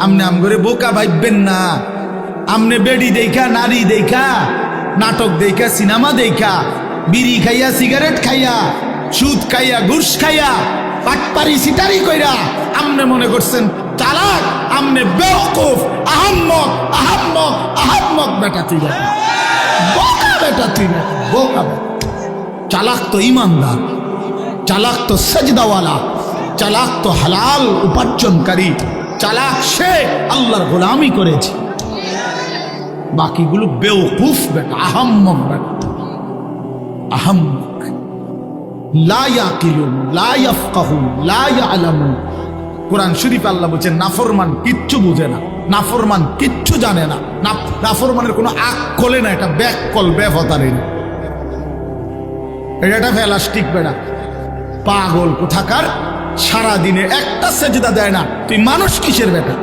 আমনে আম করে বোকা ভাববেন না। আমনে বেডি দেখা, নারী দেখা, নাটক দেখা, সিনেমা দেখা, বিড়ি খাইয়া, সিগারেট খাইয়া, সুদ খাইয়া, ঘুষ খাইয়া পাটপারি সিটারি কইরা আমনে মনে করছেন চালাক আমনে বেওকুফ, আহাম্মক আহাম্মক আহাম্মক বেটা তুই বোকা বেটা তুই বোকা চালাক তো ইমানদার, চালাক তো সজদাওয়ালা, চালাক তো হালাল উপার্জনকারী। চালাক সে আল্লাহর গোলামি করেছে। বাকিগুলো বেওকুফ বেটা আহাম্মক বেটা আহাম্মক। কোরআন শরীফ আল্লাহ বলছেন নাফরমান কিচ্ছু বুঝে না, নাফরমান কিচ্ছু জানে না নাফরমানের কোনো আক কলে না, এটা ব্যাক কল ব্যবতারে এটা একটা ফেলাস্টিক বেড়া। পাগল কোথাকার? সারা দিনে একটা সেজদা দেয় না। তুই মানুষ কিসের বেটা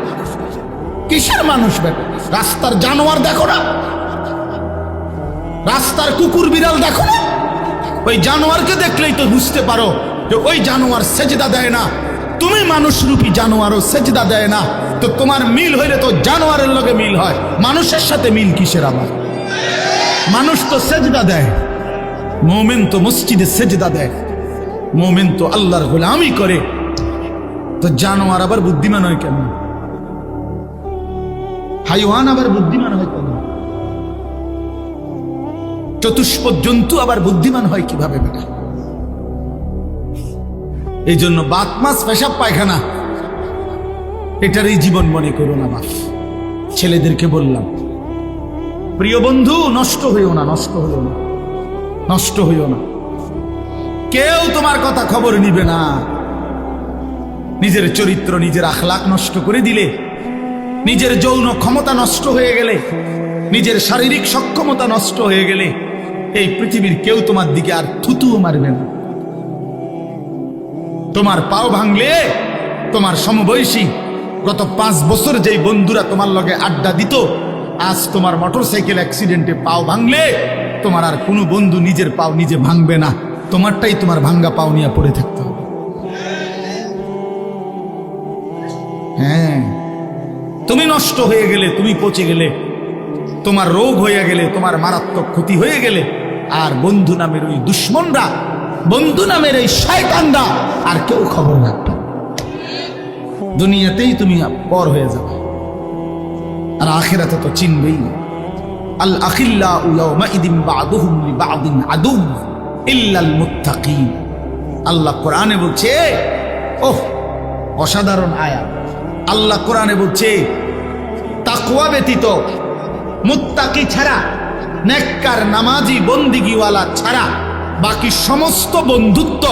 কিসের মানুষ বেটা রাস্তার জানোয়ার দেখো না। রাস্তার কুকুর বিড়াল দেখো না। ওই জানোয়ারকে দেখলেই তো বুঝতে পারো যে ওই জানোয়ার সেজদা দেয় না। তুমি মানুষ রূপী জানোয়ারও সেজদা দেয় না। তো তোমার মিল হইলে তো জানোয়ারের লগে মিল হয়। মানুষের সাথে মিল কিসের আবার মানুষ তো সেজদা দেয়। মোমেন তো মসজিদে সেজদা দেয়। মোমেন তো আল্লাহর গোলামি করে। তো জানোয়ার আবার বুদ্ধিমান হয় কেন হাইওয়ান আবার বুদ্ধিমান হয় কেন চতুষ্প আবার বুদ্ধিমান হয় কীভাবে বেটা? এই জন্য বাত মাছ, পেশাব, পায়খানা এটারই জীবন মনে করো না ছেলেদেরকে বললাম, প্রিয় বন্ধু, নষ্ট হইও না, নষ্ট হইও না, নষ্ট হইও না। কেউ তোমার কথা খবর নিবে না। নিজের চরিত্র, নিজের আখলাক নষ্ট করে দিলে, নিজের যৌন ক্ষমতা নষ্ট হয়ে গেলে, নিজের শারীরিক সক্ষমতা নষ্ট হয়ে গেলে, এই পৃথিবীর কেউ তোমার দিকে আর থুতুও মারবে না। তোমার পাও ভাঙলে তোমার সমবয়সী গত পাঁচ বছর যেই বন্ধুরা তোমার লগে আড্ডা দিত, আজ তোমার মোটরসাইকেল অ্যাক্সিডেন্টে পাও ভাঙলে তোমার আর কোনো বন্ধু নিজের পাও নিজে ভাঙবে না। তোমারটাই তোমার ভাঙ্গা পাও নিয়ে পড়ে থাকতে হবে। হ্যাঁ তুমি নষ্ট হয়ে গেলে, তুমি পচে গেলে, তোমার রোগ হয়ে গেলে, তোমার মারাত্মক ক্ষতি হয়ে গেলে, আর বন্ধু নামের ওই দুশ্মনরা, বন্ধু নামের এই শয়তানরা, আর কেউ খবর রাখবে। দুনিয়াতেই তুমি পর হয়ে যাবে, আর আখেরাতে তো চিনবেই আল আখিল্লা উলাউমা ইদিন বাদুহুম লিবাদিন আদু ইল্লাল আল্লাহ কোরআনে বলছে, ওহ, অসাধারণ আয়া আল্লাহ কোরআনে বলছে তাকুয়া ব্যতীত মুত্তাকি ছাড়া, নেককার নামাজি বন্দিগিওয়ালা ছাড়া বাকি সমস্ত বন্ধুত্ব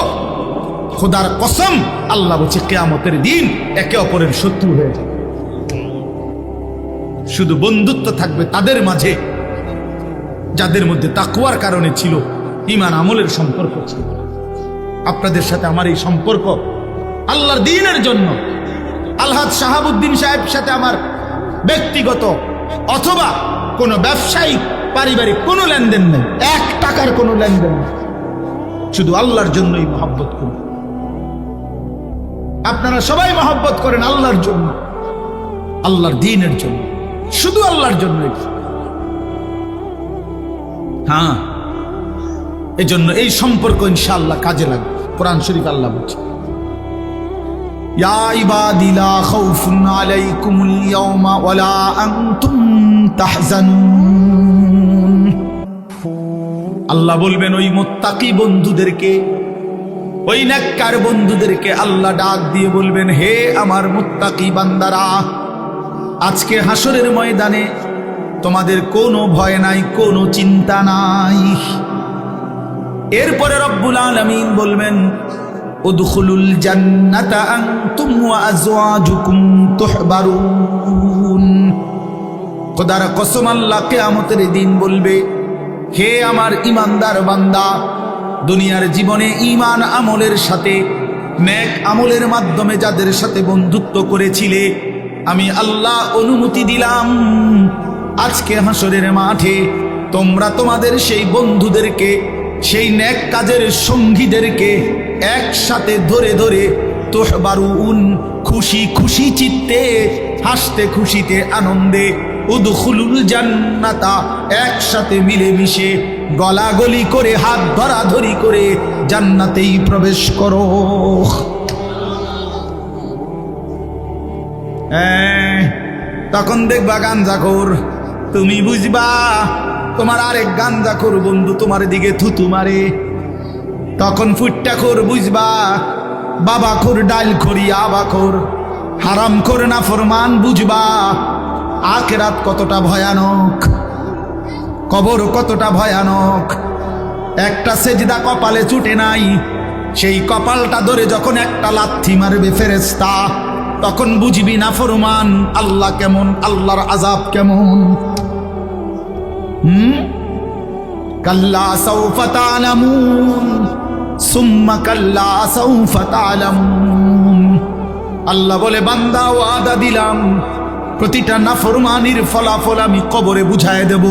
খোদার কসম আল্লাহ বলছে, কেয়ামতের দিন একে অপরের শত্রু হয়ে যাবে। শুধু বন্ধুত্ব থাকবে তাদের মাঝে, যাদের মধ্যে তাকুয়ার কারণে ছিল ইমান আমলের সম্পর্ক ছিল। আপনাদের সাথে আমার এই সম্পর্ক আল্লাহর দিনের জন্য আলহাদ শাহাবুদ্দিন সাহেব সাথে আমার ব্যক্তিগত অথবা কোনো ব্যবসায়িক পারিবারিক কোনো লেনদেন নেই, এক টাকার কোনো লেনদেন নেই। শুধু আল্লাহর জন্যই মহাব্বত করুন আপনারা সবাই মহব্বত করেন আল্লাহর জন্য, আল্লাহর দিনের জন্য, শুধু আল্লাহর জন্য হ্যাঁ। এই জন্য এই সম্পর্ক ইনশাআল্লাহ কাজে লাগবে। কোরআন শরীফ আল্লাহ বলছে। আল্লাহ বলবেন, ওই মোত্তাকি বন্ধুদেরকে, ওই নাক্কার বন্ধুদেরকে আল্লাহ ডাক দিয়ে বলবেন, হে আমার মোত্তাকি বান্দারা, আজকে হাসরের ময়দানে তোমাদের কোনো ভয় নাই, কোনো চিন্তা নাই। এরপরে রব্বুল আলামিন বলবেন, উদখুলুল কসম বলবে, হে আমার বান্দা, দুনিয়ার জীবনে ঈমান আমলের সাথে আমলের মাধ্যমে যাদের সাথে বন্ধুত্ব করেছিলে, আমি আল্লাহ অনুমতি দিলাম। আজকে হাসরের মাঠে তোমরা তোমাদের সেই বন্ধুদেরকে সেই ন্যাক কাজের সঙ্গীদেরকে একসাথে ধরে ধরে তোহবারুন খুশি খুশি চিত্তে হাসতে খুশিতে আনন্দে উদখুলুল জান্নাতা একসাথে মিলেমিশে গলাগলি করে হাত ধরাধরি করে জান্নাতেই প্রবেশ করো। হ্যাঁ, তখন দেখবা গাঞ্জাখোর তুমি বুঝবা তোমার আরেক গাঞ্জাখোর বন্ধু তোমার দিকে থুতু মারে। তখন ফুটটা খোর বুঝবা, বাবা খোর ডাল খড়ি, আবা খোর হারাম খোর না ফরমান বুঝবা। আখেরাত কতটা ভয়ানক, কবর কতটা ভয়ানক। একটা সেজদা কপালে চুটে নাই, সেই কপালটা ধরে যখন একটা লাথি মারবে ফেরেস্তা তখন বুঝবি না ফরমান, আল্লাহ কেমন, আল্লাহর আজাব কেমন। হুম কাল্লা সৌফা তালামুন সুম্মা কাল্লা সৌফা তালামুন আল্লাহ বলে বান্দা ওয়াদা দিলাম প্রতিটা নাফরমানির ফলাফল আমি কবরে বুঝায় দেব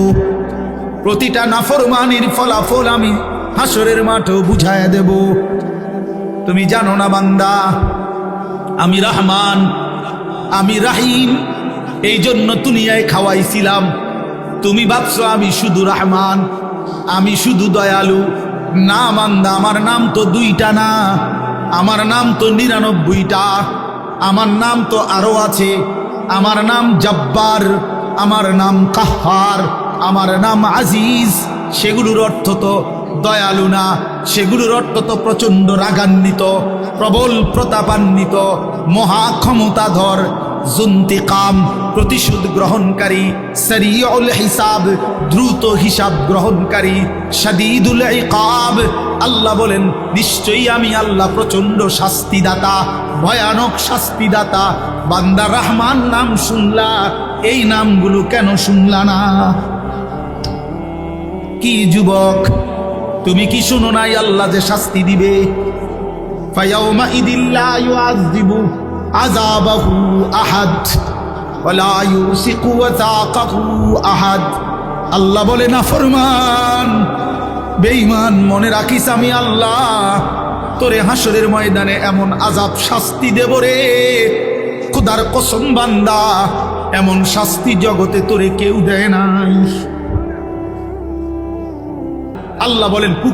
প্রতিটা নাফরমানির ফলাফল আমি হাসরের মাঠেও বুঝায় দেব তুমি জানো না বান্দা, আমি রহমান, আমি রাহিম, এই জন্য দুনিয়ায় খাওয়াইছিলাম। তুমি ভাবছ আমি শুধু রহমান, আমি শুধু দয়ালু। না মান্দা, আমার নাম তো দুইটা না, আমার নাম তো নিরানব্বইটা, আমার নাম তো আরও আছে। আমার নাম জব্বার, আমার নাম কাহার, আমার নাম আজিজ। সেগুলোর অর্থ তো দয়ালু না, সেগুলোর অর্থ তো প্রচণ্ড রাগান্বিত, প্রবল প্রতাপান্বিত, মহা ক্ষমতাধর। জুন্তিকাম, প্রতিশোধ গ্রহণকারী সরিয়ল হিসাব, দ্রুত হিসাব গ্রহণকারী সাদিদুল ইকাব। আল্লাহ বলেন, নিশ্চয়ই আমি আল্লাহ প্রচণ্ড শাস্তিদাতা, ভয়ানক শাস্তিদাতা। বান্দার রহমান নাম শুনলা, এই নামগুলো কেন শুনলা না? কি যুবক, তুমি কি শুনো নাই আল্লাহ যে শাস্তি দিবে? ফায়াউমা ইদিল্লা দিবু عذابه আহাদ ولا ইউসিকু وثاقه আহাদ। الله বলে, না ফরমান, বেঈমান, মনে রাখিস আমি আল্লাহ, তোরে হাসরের ময়দানে এমন আজাব শাস্তি দেব রে। খুদার কসম বান্দা, এমন শাস্তি জগতে তোরে কেউ দেয় নাই। আল্লাহ বলেন